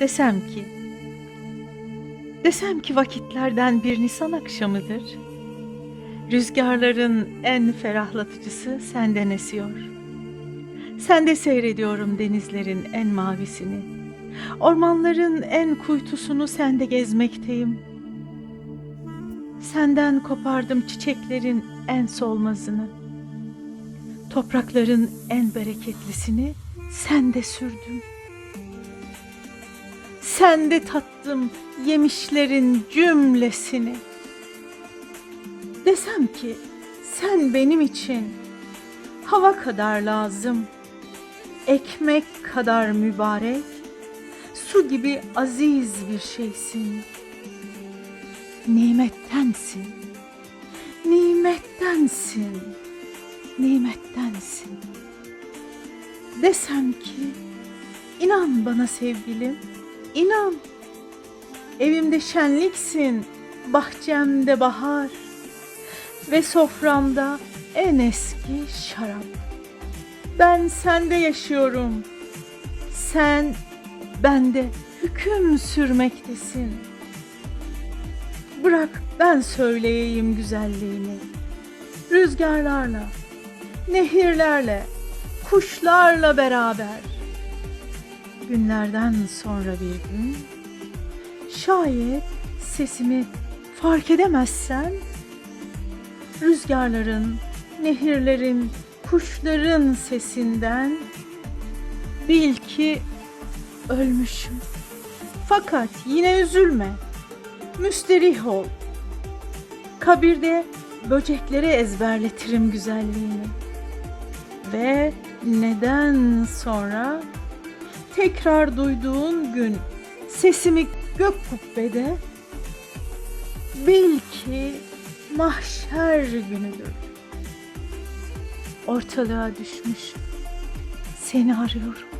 Desem ki, desem ki vakitlerden bir Nisan akşamıdır. Rüzgarların en ferahlatıcısı senden esiyor. Sende seyrediyorum denizlerin en mavisini. Ormanların en kuytusunu sende gezmekteyim. Senden kopardım çiçeklerin en solmazını. Toprakların en bereketlisini sende sürdüm. Sende tattım yemişlerin cümlesini. Desem ki sen benim için hava kadar lazım, ekmek kadar mübarek, su gibi aziz bir şeysin. Nimettensin, nimettensin, nimettensin. Desem ki inan bana sevgilim, inan. Evimde şenliksin, bahçemde bahar ve soframda en eski şarap. Ben sende yaşıyorum. Sen bende hüküm sürmektesin. Bırak ben söyleyeyim güzelliğini. Rüzgarlarla, nehirlerle, kuşlarla beraber. Günlerden sonra bir gün şayet sesimi fark edemezsen rüzgarların, nehirlerin, kuşların sesinden bil ki ölmüşüm. Fakat yine üzülme. Müsterih ol. Kabirde böceklere ezberletirim güzelliğini. Ve neden sonra tekrar duyduğun gün sesimi gök kubbede bil ki mahşer günüdür. Ortalığa düşmüş seni arıyorum.